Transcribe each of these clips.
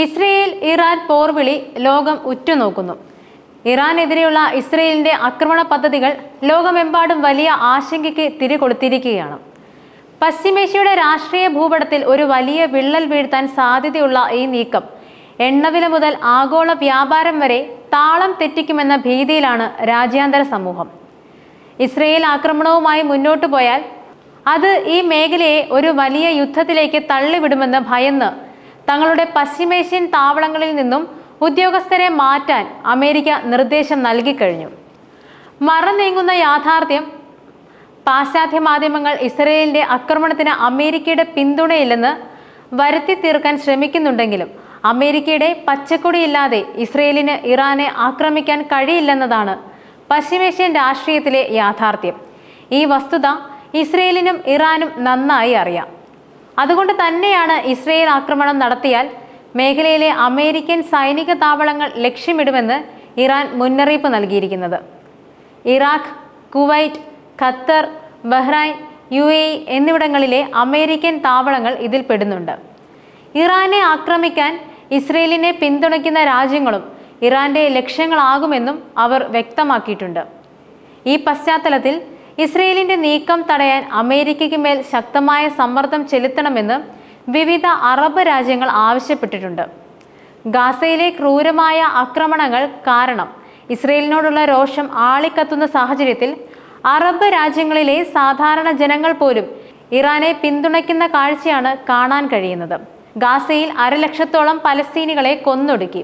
Israel Iran പോർവിളി ലോകം ഉറ്റുനോക്കുന്നു. ഇറാനെതിരെയുള്ള ഇസ്രയേലിന്റെ ആക്രമണ പദ്ധതികൾ ലോകമെമ്പാടും വലിയ ആശങ്കയ്ക്ക് തിരികൊടുത്തിരിക്കുകയാണ് പശ്ചിമേഷ്യയുടെ രാഷ്ട്രീയ ഭൂപടത്തിൽ ഒരു വലിയ വിള്ളൽ വീഴ്ത്താൻ സാധ്യതയുള്ള ഈ നീക്കം എണ്ണവില മുതൽ ആഗോള വ്യാപാരം വരെ താളം തെറ്റിക്കുമെന്ന ഭീതിയിലാണ് രാജ്യാന്തര സമൂഹം. ഇസ്രയേൽ ആക്രമണവുമായി മുന്നോട്ടു പോയാൽ അത് ഈ മേഖലയെ ഒരു വലിയ യുദ്ധത്തിലേക്ക് തള്ളിവിടുമെന്ന് ഭയന്ന് തങ്ങളുടെ പശ്ചിമേഷ്യൻ താവളങ്ങളിൽ നിന്നും ഉദ്യോഗസ്ഥരെ മാറ്റാൻ അമേരിക്ക നിർദ്ദേശം നൽകിക്കഴിഞ്ഞു മറനീങ്ങുന്ന യാഥാർത്ഥ്യം പാശ്ചാത്യ മാധ്യമങ്ങൾ ഇസ്രയേലിന്റെ ആക്രമണത്തിന് അമേരിക്കയുടെ പിന്തുണയില്ലെന്ന് വരുത്തി തീർക്കാൻ ശ്രമിക്കുന്നുണ്ടെങ്കിലും അമേരിക്കയുടെ പച്ചക്കൊടിയില്ലാതെ ഇസ്രയേലിന് ഇറാനെ ആക്രമിക്കാൻ കഴിയില്ലെന്നതാണ് പശ്ചിമേഷ്യൻ രാഷ്ട്രീയത്തിലെ യാഥാർത്ഥ്യം. ഈ വസ്തുത ഇസ്രയേലിനും ഇറാനും നന്നായി അറിയാം. അതുകൊണ്ട് തന്നെയാണ് ഇസ്രയേൽ ആക്രമണം നടത്തിയാൽ മേഖലയിലെ അമേരിക്കൻ സൈനിക താവളങ്ങൾ ലക്ഷ്യമിടുമെന്ന് ഇറാൻ മുന്നറിയിപ്പ് നൽകിയിരിക്കുന്നത്. Iraq Kuwait Qatar Bahrain U A എന്നിവിടങ്ങളിലെ അമേരിക്കൻ താവളങ്ങൾ ഇതിൽ പെടുന്നുണ്ട്. ഇറാനെ ആക്രമിക്കാൻ ഇസ്രയേലിനെ പിന്തുണയ്ക്കുന്ന രാജ്യങ്ങളും ഇറാന്റെ ലക്ഷ്യങ്ങളാകുമെന്നും അവർ വ്യക്തമാക്കിയിട്ടുണ്ട്. ഈ പശ്ചാത്തലത്തിൽ ഇസ്രയേലിന്റെ നീക്കം തടയാൻ അമേരിക്കയ്ക്ക് മേൽ ശക്തമായ സമ്മർദ്ദം ചെലുത്തണമെന്ന് വിവിധ അറബ് രാജ്യങ്ങൾ ആവശ്യപ്പെട്ടിട്ടുണ്ട്. ഗാസയിലെ ക്രൂരമായ ആക്രമണങ്ങൾ കാരണം ഇസ്രയേലിനോടുള്ള രോഷം ആളിക്കത്തുന്ന സാഹചര്യത്തിൽ അറബ് രാജ്യങ്ങളിലെ സാധാരണ ജനങ്ങൾ പോലും ഇറാനെ പിന്തുണയ്ക്കുന്ന കാഴ്ചയാണ് കാണാൻ കഴിയുന്നത്. ഗാസയിൽ അരലക്ഷത്തോളം പലസ്തീനികളെ കൊന്നൊടുക്കി.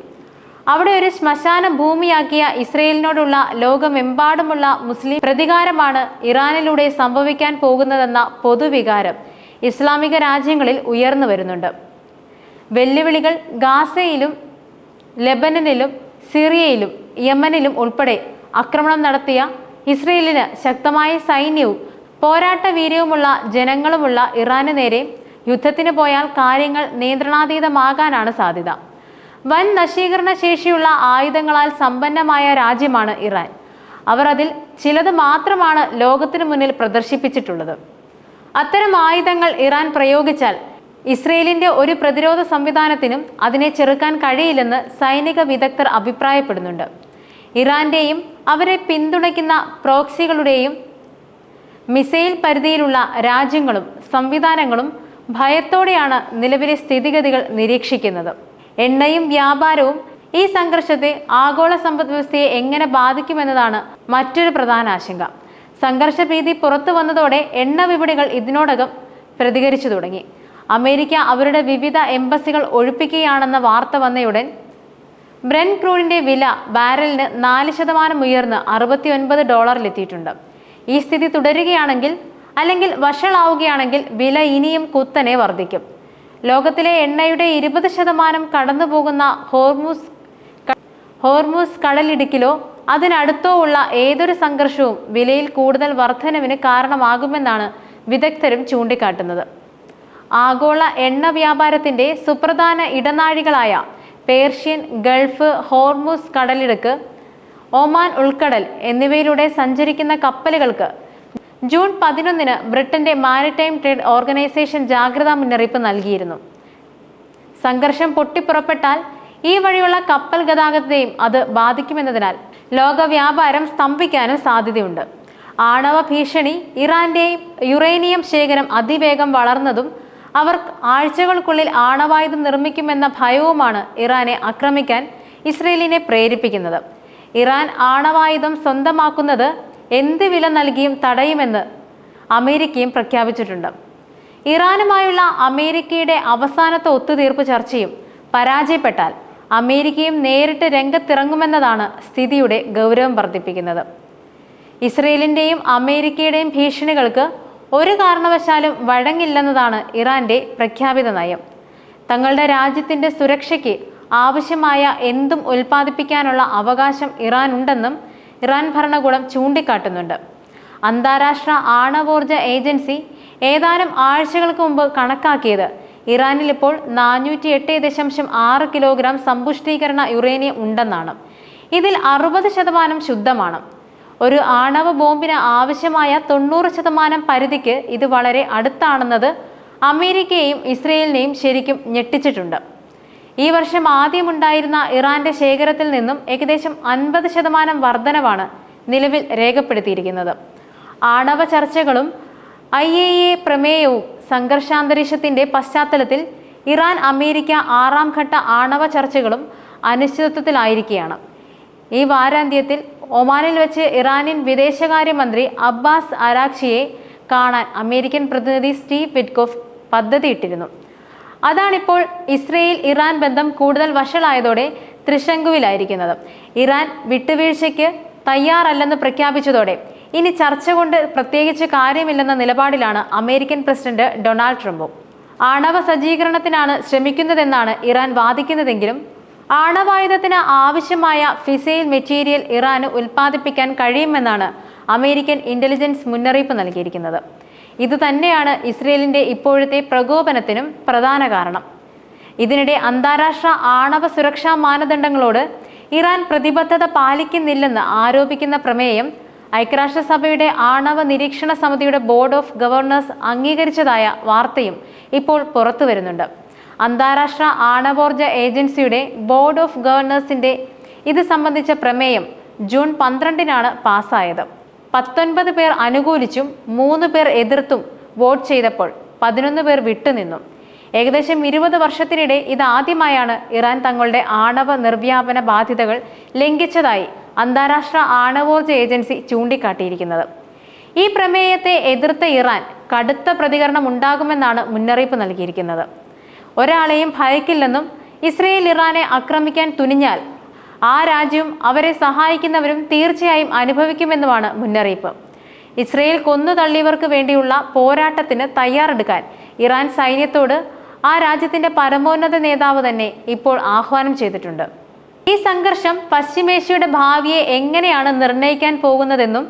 അവിടെ ഒരു ശ്മശാന ഭൂമിയാക്കിയ ഇസ്രയേലിനോടുള്ള ലോകമെമ്പാടുമുള്ള മുസ്ലിം പ്രതികാരമാണ് ഇറാനിലൂടെ സംഭവിക്കാൻ പോകുന്നതെന്ന പൊതുവികാരം ഇസ്ലാമിക രാജ്യങ്ങളിൽ ഉയർന്നു വരുന്നുണ്ട്. വെല്ലുവിളികൾ ഗാസയിലും ലെബനനിലും സിറിയയിലും യമനിലും ഉൾപ്പെടെ ആക്രമണം നടത്തിയ ഇസ്രയേലിന് ശക്തമായ സൈന്യവും പോരാട്ട വീര്യവുമുള്ള ജനങ്ങളുമുള്ള ഇറാന് നേരെ യുദ്ധത്തിന് പോയാൽ കാര്യങ്ങൾ നിയന്ത്രണാതീതമാകാനാണ് സാധ്യത. വൻ നശീകരണ ശേഷിയുള്ള ആയുധങ്ങളാൽ സമ്പന്നമായ രാജ്യമാണ് ഇറാൻ. അവർ അതിൽ ചിലത് മാത്രമാണ് ലോകത്തിനു മുന്നിൽ പ്രദർശിപ്പിച്ചിട്ടുള്ളത്. അത്തരം ആയുധങ്ങൾ ഇറാൻ പ്രയോഗിച്ചാൽ ഇസ്രയേലിന്റെ ഒരു പ്രതിരോധ സംവിധാനത്തിനും അതിനെ ചെറുക്കാൻ കഴിയില്ലെന്ന് സൈനിക വിദഗ്ധർ അഭിപ്രായപ്പെടുന്നുണ്ട്. ഇറാന്റെയും അവരെ പിന്തുണയ്ക്കുന്ന പ്രോക്സികളുടെയും മിസൈൽ പരിധിയിലുള്ള രാജ്യങ്ങളും സംവിധാനങ്ങളും ഭയത്തോടെയാണ് നിലവിലെ സ്ഥിതിഗതികൾ നിരീക്ഷിക്കുന്നത്. എണ്ണയും വ്യാപാരവും ഈ സംഘർഷത്തെ ആഗോള സമ്പദ് വ്യവസ്ഥയെ എങ്ങനെ ബാധിക്കുമെന്നതാണ് മറ്റൊരു പ്രധാന ആശങ്ക. സംഘർഷ ഭീതി പുറത്തു വന്നതോടെ എണ്ണ വിപണികൾ ഇതിനോടകം പ്രതികരിച്ചു തുടങ്ങി. അമേരിക്ക അവരുടെ വിവിധ എംബസികൾ ഒഴിപ്പിക്കുകയാണെന്ന വാർത്ത വന്നയുടൻ ബ്രെൻ ക്രൂഡിന്റെ വില ബാരലിന് നാല് ശതമാനം ഉയർന്ന് അറുപത്തി ഒൻപത് ഡോളറിലെത്തിയിട്ടുണ്ട്. ഈ സ്ഥിതി തുടരുകയാണെങ്കിൽ അല്ലെങ്കിൽ വഷളാവുകയാണെങ്കിൽ വില ഇനിയും കുത്തനെ വർദ്ധിക്കും. ലോകത്തിലെ എണ്ണയുടെ ഇരുപത് ശതമാനം കടന്നുപോകുന്ന ഹോർമൂസ് ഹോർമൂസ് കടലിടുക്കിലോ അതിനടുത്തോ ഉള്ള ഏതൊരു സംഘർഷവും വിലയിൽ കൂടുതൽ വർധനവിന് കാരണമാകുമെന്നാണ് വിദഗ്ധരും ചൂണ്ടിക്കാട്ടുന്നത്. ആഗോള എണ്ണ വ്യാപാരത്തിന്റെ സുപ്രധാന ഇടനാഴികളായ പേർഷ്യൻ ഗൾഫ് ഹോർമൂസ് കടലിടുക്ക് ഒമാൻ ഉൾക്കടൽ എന്നിവയിലൂടെ സഞ്ചരിക്കുന്ന കപ്പലുകൾക്ക് ജൂൺ പതിനൊന്നിന് ബ്രിട്ടന്റെ മാരിടൈം ട്രേഡ് ഓർഗനൈസേഷൻ ജാഗ്രതാ മുന്നറിയിപ്പ് നൽകിയിരുന്നു. സംഘർഷം പൊട്ടിപ്പുറപ്പെട്ടാൽ ഈ വഴിയുള്ള കപ്പൽ ഗതാഗതത്തെയും അത് ബാധിക്കുമെന്നതിനാൽ ലോകവ്യാപാരം സ്തംഭിക്കാനും സാധ്യതയുണ്ട്. ആണവ ഭീഷണി ഇറാന്റെയും യുറേനിയം ശേഖരം അതിവേഗം വളർന്നതും അവർ ആഴ്ചകൾക്കുള്ളിൽ ആണവായുധം നിർമ്മിക്കുമെന്ന ഭയവുമാണ് ഇറാനെ ആക്രമിക്കാൻ ഇസ്രയേലിനെ പ്രേരിപ്പിക്കുന്നത്. ഇറാൻ ആണവായുധം സ്വന്തമാക്കുന്നത് എന്ത് വില നൽകിയും തടയുമെന്ന് അമേരിക്കയും പ്രഖ്യാപിച്ചിട്ടുണ്ട്. ഇറാനുമായുള്ള അമേരിക്കയുടെ അവസാനത്തെ ഒത്തുതീർപ്പ് ചർച്ചയും പരാജയപ്പെട്ടാൽ അമേരിക്കയും നേരിട്ട് രംഗത്തിറങ്ങുമെന്നതാണ് സ്ഥിതിയുടെ ഗൗരവം വർദ്ധിപ്പിക്കുന്നത്. ഇസ്രയേലിന്റെയും അമേരിക്കയുടെയും ഭീഷണികൾക്ക് ഒരു കാരണവശാലും വഴങ്ങില്ലെന്നതാണ് ഇറാന്റെ പ്രഖ്യാപിത നയം. തങ്ങളുടെ രാജ്യത്തിന്റെ സുരക്ഷയ്ക്ക് ആവശ്യമായ എന്തും ഉൽപ്പാദിപ്പിക്കാനുള്ള അവകാശം ഇറാൻ ഉണ്ടെന്നും ഇറാൻ ഭരണകൂടം ചൂണ്ടിക്കാട്ടുന്നുണ്ട്. അന്താരാഷ്ട്ര ആണവോർജ ഏജൻസി ഏതാനും ആഴ്ചകൾക്ക് മുമ്പ് കണക്കാക്കിയത് ഇറാനിൽ ഇപ്പോൾ നാനൂറ്റി എട്ട് ദശാംശം ആറ് കിലോഗ്രാം സമ്പുഷ്ടീകരണ യുറേനിയം ഉണ്ടെന്നാണ്. ഇതിൽ അറുപത് ശതമാനം ശുദ്ധമാണ്. ഒരു ആണവ ബോംബിന് ആവശ്യമായ തൊണ്ണൂറ് ശതമാനം പരിധിക്ക് ഇത് വളരെ അടുത്താണെന്നത് അമേരിക്കയെയും ഇസ്രയേലിനെയും ശരിക്കും ഞെട്ടിച്ചിട്ടുണ്ട്. ഈ വർഷം ആദ്യമുണ്ടായിരുന്ന ഇറാന്റെ ശേഖരത്തിൽ നിന്നും ഏകദേശം അൻപത് ശതമാനം വർധനവാണ് നിലവിൽ രേഖപ്പെടുത്തിയിരിക്കുന്നത്. ആണവ ചർച്ചകളും ഐ എ എ പ്രമേയവും സംഘർഷാന്തരീക്ഷത്തിന്റെ പശ്ചാത്തലത്തിൽ ഇറാൻ അമേരിക്ക ആറാം ഘട്ട ആണവ ചർച്ചകളും അനിശ്ചിതത്വത്തിലായിരിക്കുകയാണ്. ഈ വാരാന്ത്യത്തിൽ ഒമാനിൽ വെച്ച് ഇറാനിയൻ വിദേശകാര്യമന്ത്രി അബ്ബാസ് അരാക്ഷിയെ കാണാൻ അമേരിക്കൻ പ്രതിനിധി സ്റ്റീവ് വിറ്റ്കോഫ് പദ്ധതിയിട്ടിരുന്നു. അതാണിപ്പോൾ ഇസ്രയേൽ ഇറാൻ ബന്ധം കൂടുതൽ വഷളായതോടെ ത്രിശങ്കുവിലായിരിക്കുന്നത്. ഇറാൻ വിട്ടുവീഴ്ചയ്ക്ക് തയ്യാറല്ലെന്ന് പ്രഖ്യാപിച്ചതോടെ ഇനി ചർച്ച കൊണ്ട് പ്രത്യേകിച്ച് കാര്യമില്ലെന്ന നിലപാടിലാണ് അമേരിക്കൻ പ്രസിഡന്റ് ഡൊണാൾഡ് ട്രംപും. ആണവ സജ്ജീകരണത്തിനാണ് ശ്രമിക്കുന്നതെന്നാണ് ഇറാൻ വാദിക്കുന്നതെങ്കിലും ആണവായുധത്തിന് ആവശ്യമായ ഫിസൈൽ മെറ്റീരിയൽ ഇറാന് ഉൽപ്പാദിപ്പിക്കാൻ കഴിയുമെന്നാണ് അമേരിക്കൻ ഇന്റലിജൻസ് മുന്നറിയിപ്പ് നൽകിയിരിക്കുന്നത്. ഇത് തന്നെയാണ് ഇസ്രയേലിന്റെ ഇപ്പോഴത്തെ പ്രകോപനത്തിനും പ്രധാന കാരണം. ഇതിനിടെ അന്താരാഷ്ട്ര ആണവ സുരക്ഷാ മാനദണ്ഡങ്ങളോട് ഇറാൻ പ്രതിബദ്ധത പാലിക്കുന്നില്ലെന്ന് ആരോപിക്കുന്ന പ്രമേയം ഐക്യരാഷ്ട്രസഭയുടെ ആണവ നിരീക്ഷണ സമിതിയുടെ ബോർഡ് ഓഫ് ഗവർണേഴ്സ് അംഗീകരിച്ചതായ വാർത്തയും ഇപ്പോൾ പുറത്തു വരുന്നുണ്ട്. അന്താരാഷ്ട്ര ആണവോർജ ഏജൻസിയുടെ ബോർഡ് ഓഫ് ഗവർണേഴ്സിന്റെ ഇത് സംബന്ധിച്ച പ്രമേയം ജൂൺ പന്ത്രണ്ടിനാണ് പാസ്സായത്. പത്തൊൻപത് പേർ അനുകൂലിച്ചും മൂന്ന് പേർ എതിർത്തും വോട്ട് ചെയ്തപ്പോൾ പതിനൊന്ന് പേർ വിട്ടുനിന്നു ഏകദേശം ഇരുപത് വർഷത്തിനിടെ ഇതാദ്യമായാണ് ഇറാൻ തങ്ങളുടെ ആണവ നിർവ്യാപന ബാധ്യതകൾ ലംഘിച്ചതായി അന്താരാഷ്ട്ര ആണവോർജ ഏജൻസി ചൂണ്ടിക്കാട്ടിയിരിക്കുന്നത്. ഈ പ്രമേയത്തെ എതിർത്ത ഇറാൻ കടുത്ത പ്രതികരണം ഉണ്ടാകുമെന്നാണ് മുന്നറിയിപ്പ് നൽകിയിരിക്കുന്നത്. ഒരാളെയും ഭയക്കില്ലെന്നും ഇസ്രയേൽ ഇറാനെ ആക്രമിക്കാൻ തുനിഞ്ഞാൽ ആ രാജ്യവും അവരെ സഹായിക്കുന്നവരും തീർച്ചയായും അനുഭവിക്കുമെന്നുമാണ് മുന്നറിയിപ്പ്. ഇസ്രയേൽ കൊന്നു തള്ളിയവർക്ക് വേണ്ടിയുള്ള പോരാട്ടത്തിന് തയ്യാറെടുക്കാൻ ഇറാൻ സൈന്യത്തോട് ആ രാജ്യത്തിന്റെ പരമോന്നത നേതാവ് തന്നെ ഇപ്പോൾ ആഹ്വാനം ചെയ്തിട്ടുണ്ട്. ഈ സംഘർഷം പശ്ചിമേഷ്യയുടെ ഭാവിയെ എങ്ങനെയാണ് നിർണയിക്കാൻ പോകുന്നതെന്നും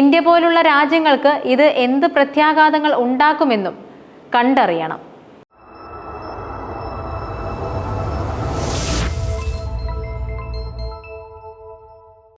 ഇന്ത്യ പോലുള്ള രാജ്യങ്ങൾക്ക് ഇത് എന്ത് പ്രത്യാഘാതങ്ങൾ ഉണ്ടാക്കുമെന്നും കണ്ടറിയണം.